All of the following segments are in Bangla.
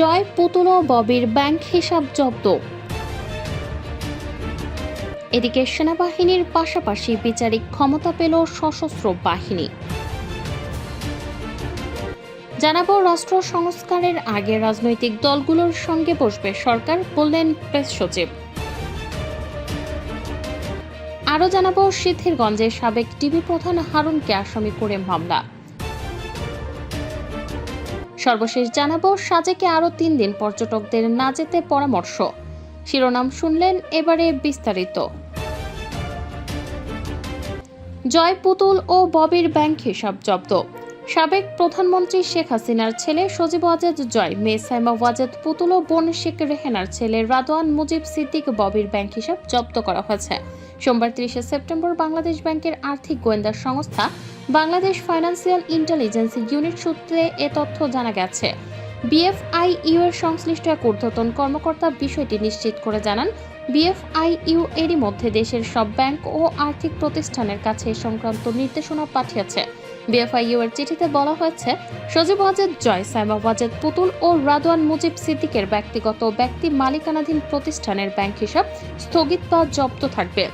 জয় পুতুল ববির ব্যাংক হিসাব জব্দ। এদিকে সেনাবাহিনীর পাশাপাশি বিচারিক ক্ষমতা পেল সশস্ত্র বাহিনী। জানাব রাষ্ট্র সংস্কারের আগে রাজনৈতিক দলগুলোর সঙ্গে বসবে সরকার, বললেন প্রেস সচিব। আরও জানাব সিদ্ধিরগঞ্জের সাবেক টিভি প্রধান হারুনকে আসামি করে মামলা। সর্বশেষ জানাব সাজেকে আরও তিন দিন পর্যটকদের না যেতে পরামর্শ। শিরোনাম শুনলেন এবারে বিস্তারিত। জয় পুতুল ও ববির ব্যাংক হিসাব জব্দ। সাবেক প্রধানমন্ত্রী শেখ হাসিনার ছেলে সজীব ওয়াজেদ জয়, মেয়ে সাইমা ওয়াজেদ পুতুল ও বোন শেখ রেহেনার ছেলে রাদওয়ান মুজিব সিদ্দিক ববির ব্যাংক হিসাব জব্দ করা হয়েছে। সোমবার তিরিশে সেপ্টেম্বর বাংলাদেশ ব্যাংকের আর্থিক গোয়েন্দা সংস্থা বাংলাদেশ ফাইন্যান্সিয়াল ইন্টেলিজেন্স ইউনিট সূত্রে এ তথ্য জানা গেছে। বিএফআইইউ এর সংশ্লিষ্ট এক ঊর্ধ্বতন কর্মকর্তা বিষয়টি নিশ্চিত করে জানান, বিএফআইইউ এরই মধ্যে দেশের সব ব্যাংক ও আর্থিক প্রতিষ্ঠানের কাছে এ সংক্রান্ত নির্দেশনা পাঠিয়েছে। বিএফআইইউ এর চিঠিতে বলা হয়েছে, সজীব ওয়াজেদ জয়, সাইমা ওয়াজেদ পুতুল ও রাদওয়ান মুজিব সিদ্দিকের ব্যক্তিগত ব্যক্তি মালিকানাধীন প্রতিষ্ঠানের ব্যাংক হিসাব স্থগিত বা জব্দ থাকবে।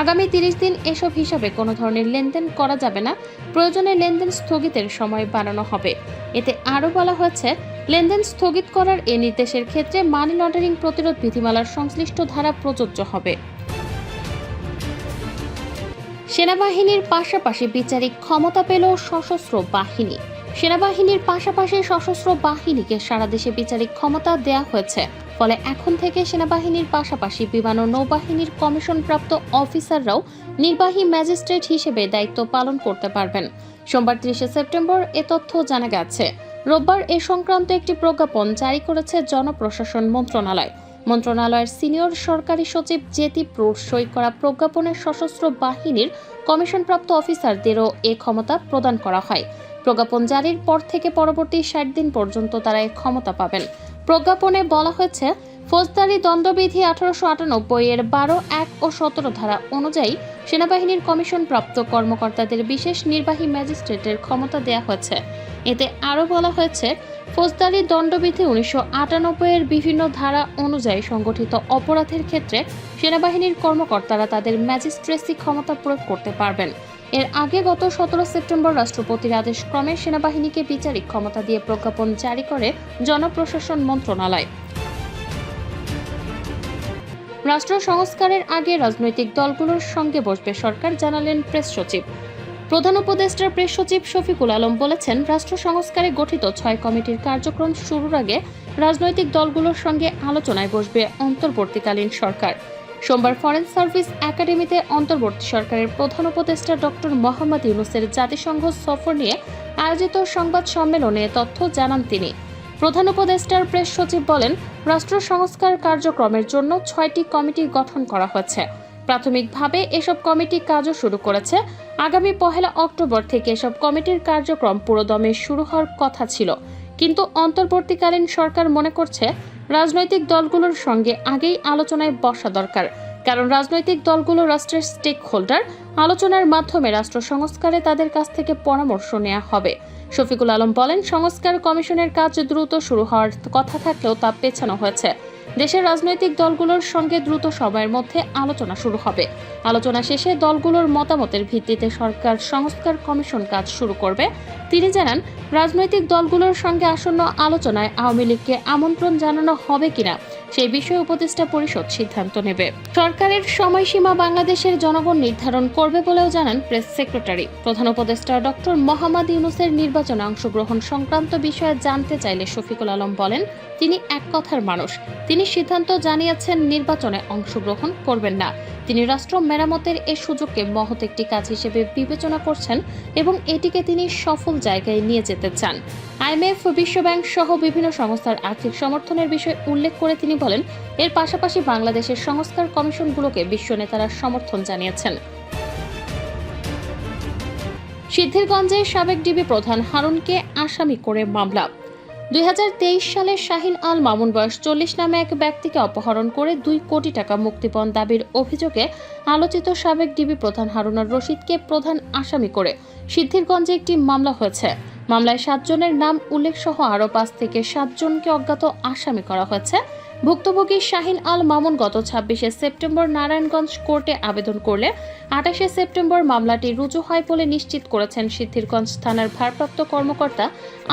আগামী তিরিশ দিন এসব হিসাবে কোনো ধরনের লেনদেন করা যাবে না। প্রয়োজনে লেনদেন স্থগিতের সময় বাড়ানো হবে। এতে আরও বলা হয়েছে, লেনদেন স্থগিত করার এ নির্দেশের ক্ষেত্রে মানি লন্ডারিং প্রতিরোধ বিধিমালার সংশ্লিষ্ট ধারা প্রযোজ্য হবে। সেনাবাহিনীর পাশাপাশি বিচারিক ক্ষমতা পেল সশস্ত্র বাহিনী। সেনাবাহিনীর পাশাপাশি সশস্ত্র বাহিনীকে সারা দেশে বিচারিক ক্ষমতা দেয়া হয়েছে। ফলে এখন থেকে সেনাবাহিনীর পাশাপাশি বিমান ও নৌবাহিনীর কমিশনপ্রাপ্ত অফিসাররাও নির্বাহী ম্যাজিস্ট্রেট হিসেবে দায়িত্ব পালন করতে পারবেন। সোমবার ত্রিশে সেপ্টেম্বর এ তথ্য জানা গেছে। রোববার এ সংক্রান্ত একটি প্রজ্ঞাপন জারি করেছে জনপ্রশাসন মন্ত্রণালয়। মন্ত্রণালয়ের সিনিয়র সরকারি সচিব জেতি প্রুর সই করা প্রজ্ঞাপনের সশস্ত্র বাহিনীর কমিশনপ্রাপ্ত অফিসারদেরও এ ক্ষমতা প্রদান করা হয়। প্রজ্ঞাপন জারির পর থেকে পরবর্তী ষাট দিন পর্যন্ত তারা এ ক্ষমতা পাবেন। প্রজ্ঞাপনে বলা হয়েছে, ফৌজদারি দণ্ডবিধি আঠারোশো আটানব্বই এর বারো, এক ও সতেরো ধারা অনুযায়ী সেনাবাহিনীর কমিশন প্রাপ্ত কর্মকর্তাদের বিশেষ নির্বাহী ম্যাজিস্ট্রেটের ক্ষমতা দেওয়া হয়েছে। এতে আরও বলা হয়েছে, ফৌজদারি দণ্ডবিধি উনিশশো আটানব্বই এর বিভিন্ন ধারা অনুযায়ী সংগঠিত অপরাধের ক্ষেত্রে সেনাবাহিনীর কর্মকর্তারা তাদের ম্যাজিস্ট্রেসি ক্ষমতা প্রয়োগ করতে পারবেন। এর আগে গত সতেরো সেপ্টেম্বর রাষ্ট্রপতির আদেশ ক্রমে সেনাবাহিনীকে বিচারিক ক্ষমতা দিয়ে প্রজ্ঞাপন জারি করে জনপ্রশাসন মন্ত্রণালয়। রাষ্ট্র সংস্কারের আগে রাজনৈতিক দলগুলোর সঙ্গে বসবে সরকার জানালেন প্রেস সচিব। প্রধান উপদেষ্টার প্রেস সচিব শফিকুল আলম বলেছেন, রাষ্ট্র সংস্কারে গঠিত ছয় কমিটির কার্যক্রম শুরুর আগে রাজনৈতিক দলগুলোর সঙ্গে আলোচনায় বসবে অন্তর্বর্তীকালীন সরকার। সোমবার ফরেন সার্ভিস একাডেমিতে অন্তর্বর্তী সরকারের প্রধান উপদেষ্টা ডক্টর মোহাম্মদ ইউনুসের জাতিসংঘ সফর নিয়ে আয়োজিত সংবাদ সম্মেলনে তথ্য জানান তিনি। প্রধান উপদেষ্টার প্রেস সচিব বলেন, রাষ্ট্র সংস্কার কার্যক্রমের জন্য ছয়টি কমিটি গঠন করা হয়েছে। প্রাথমিকভাবে এসব কমিটি কাজও শুরু করেছে। আগামী পহেলা অক্টোবর থেকে এসব কমিটির কার্যক্রম পুরোদমে শুরু হওয়ার কথা ছিল। কিন্তু অন্তর্বর্তীকালীন সরকার মনে করছে রাজনৈতিক দলগুলোর সঙ্গে আগেই আলোচনায় বসা দরকার। কারণ রাজনৈতিক দলগুলো রাষ্ট্রের স্টেক হোল্ডার আলোচনার মাধ্যমে রাষ্ট্র সংস্কারে তাদের কাছ থেকে পরামর্শ নেওয়া হবে। শফিকুল আলম বলেন, সংস্কার কমিশনের কাজ দ্রুত শুরু হওয়ার কথা থাকলেও তা পেছানো হয়েছে। দেশের রাজনৈতিক দলগুলোর সঙ্গে দ্রুত সময়ের মধ্যে আলোচনা শুরু হবে। আলোচনা শেষে দলগুলোর মতামতের ভিত্তিতে সরকার সংস্কার কমিশন কাজ শুরু করবে। তিনি জানান, রাজনৈতিক দলগুলোর সঙ্গে আসন্ন আলোচনায় আওয়ামী লীগকে আমন্ত্রণ জানানো হবে কিনা সেই বিষয়ে উপদেষ্টা পরিষদ সিদ্ধান্ত নেবে। সরকারের সময়সীমা বাংলাদেশের জনগণ নির্ধারণ করবে বলেও জানান প্রেস সেক্রেটারি। প্রধান উপদেষ্টা ডক্টর মোহাম্মদ ইউনুসের নির্বাচনে অংশগ্রহণ সংক্রান্ত বিষয়ে জানতে চাইলে শফিকুল আলম বলেন, তিনি এক কথার মানুষ। তিনি সিদ্ধান্ত জানিয়েছেন নির্বাচনে অংশগ্রহণ করবেন না। তিনি রাষ্ট্র মেরামতের এ সুযোগকে মহৎ একটি কাজ হিসেবে বিবেচনা করছেন এবং এটিকে তিনি সফল জায়গায় নিয়ে যেতে চান। আইএমএফ, বিশ্বব্যাংক সহ বিভিন্ন সংস্থার আর্থিক সমর্থনের বিষয় উল্লেখ করে তিনি বলেন, এর পাশাপাশি বাংলাদেশের সংস্কার কমিশনগুলোকে বিশ্ব নেতারা সমর্থন জানিয়েছেন। সিদ্ধিরগঞ্জে সাবেক ডিবি প্রধান হারুনকে আসামি করে মামলা। দুই হাজার তেইশ সালে শাহিন আল মামুন বয়স চল্লিশ নামে এক ব্যক্তিকে অপহরণ করে দুই কোটি টাকা মুক্তিপণ দাবির অভিযোগে আলোচিত সাবেক ডিবি প্রধান হারুনার রশিদকে প্রধান আসামি করে সিদ্ধিরগঞ্জে একটি মামলা হয়েছে। মামলায় সাতজনের নাম উল্লেখ সহ আরও পাঁচ থেকে সাতজনকে অজ্ঞাত আসামি করা হয়েছে। ভুক্তভোগী শাহিন আল মামুন গত ছাব্বিশে সেপ্টেম্বর নারায়ণগঞ্জ কোর্টে আবেদন করলে আঠাশে সেপ্টেম্বর মামলাটি রুজু হয় বলে নিশ্চিত করেছেন সিদ্ধিরগঞ্জ থানার ভারপ্রাপ্ত কর্মকর্তা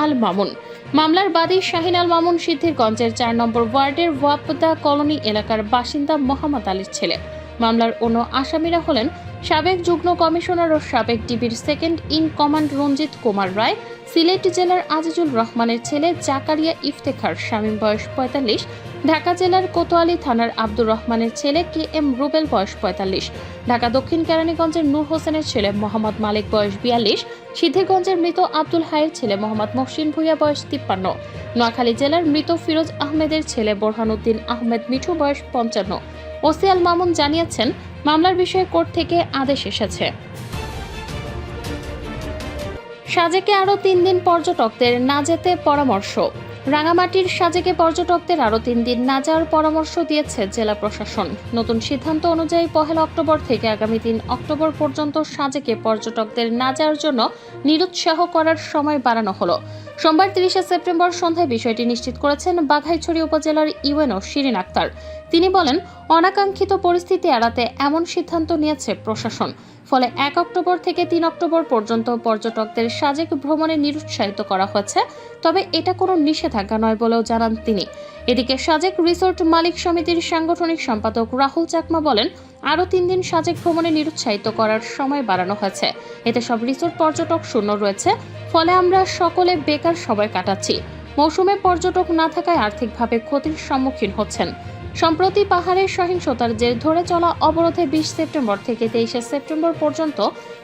আল মামুন। মামলার বাদী শাহিন আল মামুন সিদ্ধিরগঞ্জের চার নম্বর ওয়ার্ডের ওয়াপদা কলোনি এলাকার বাসিন্দা মোহাম্মদ আলীর ছেলে। মামলার অন্য আসামিরা হলেন সাবেক যুগ্ম কমিশনার ও সাবেক ডিবির second in command Ranjit Kumar Roy, Sylhet জেলার আজিজুল রহমানের ছেলে জাকারিয়া ইফতেখার, শামীম বয়স পঁয়তাল্লিশ, ঢাকা জেলার কোতোয়ালি থানার আব্দুর রহমানের ছেলে কে এম রুবেল বয়স পঁয়তাল্লিশ, ঢাকা দক্ষিণ কেরানীগঞ্জের নূর হোসেনের ছেলে মোহাম্মদ মালিক বয়স বিয়াল্লিশ সিদ্ধিরগঞ্জের মৃত আব্দুল হাইয়ের ছেলে মোহাম্মদ মহসিন ভুইয়া বয়স তিপ্পান্ন, নোয়াখালী জেলার মৃত ফিরোজ আহমেদের ছেলে বোরহানুদ্দিন আহমেদ মিঠু বয়স পঞ্চান্ন ওসি আল মামুন জানিয়েছেন, মামলার বিষয়ে কোর্ট থেকে আদেশ এসেছে। সাজেকে আরও তিন দিন পর্যটকদের না যেতে পরামর্শ। রাঙামাটির সাজেকে পর্যটকদের আরও তিন দিন না যাওয়ার পরামর্শ দিয়েছে জেলা প্রশাসন। নতুন সিদ্ধান্ত অনুযায়ী পহেলা অক্টোবর থেকে আগামী তিন অক্টোবর পর্যন্ত সাজেকে পর্যটকদের না যাওয়ার জন্য নিরুৎসাহ করার সময় বাড়ানো হলো। সোমবার তিরিশে সেপ্টেম্বর সন্ধ্যায় বিষয়টি নিশ্চিত করেছেন বাঘাইছড়ি উপজেলার ইউএনও শিরিন আক্তার। তিনি বলেন, অনাকাঙ্ক্ষিত পরিস্থিতি এড়াতে এমন সিদ্ধান্ত নিয়েছে প্রশাসন। ফলে এক অক্টোবর থেকে তিন অক্টোবর পর্যন্ত পর্যটকদের সাজেক ভ্রমণে নিরুৎসাহিত করা হয়েছে, তবে এটা কোনো নিষেধাজ্ঞা নয় বলেও জানান তিনি। এদিকে সাজেক রিসোর্ট মালিক সমিতির সাংগঠনিক সম্পাদক রাহুল চাকমা বলেন, আরও তিন দিন সাজেক ভ্রমণে নিরুৎসাহিত করার সময় বাড়ানো হয়েছে। এতে সব রিসোর্ট পর্যটক শূন্য রয়েছে, ফলে আমরা সকলে বেকার সময় কাটাচ্ছি। মৌসুমে পর্যটক না থাকায় আর্থিকভাবে ক্ষতির সম্মুখীন হচ্ছেন। সম্প্রতি পাহাড়ের সহিংসতার জের ধরে চলা অবরোধে বিশ সেপ্টেম্বর থেকে তেইশে সেপ্টেম্বর পর্যন্ত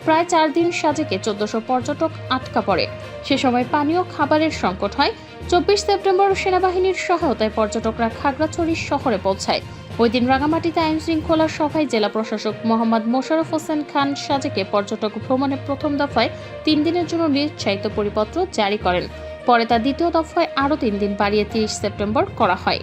প্রায় চার দিন সাজেকে চোদ্দশো পর্যটক আটকা পড়ে। সে সময় পানীয় খাবারের সংকট হয়। চব্বিশ সেপ্টেম্বর সেনাবাহিনীর সহায়তায় পর্যটকরা খাগড়াছড়ি শহরে পৌঁছায়। ওই দিন রাঙামাটিতে আইন শৃঙ্খলা সভায় জেলা প্রশাসক মোহাম্মদ মোশাররফ হোসেন খান সাজেকে পর্যটক ভ্রমণে প্রথম দফায় তিন দিনের জন্য নিরুৎসাহিত পরিপত্র জারি করেন। পরে তা দ্বিতীয় দফায় আরও তিন দিন বাড়িয়ে তিরিশ সেপ্টেম্বর করা হয়।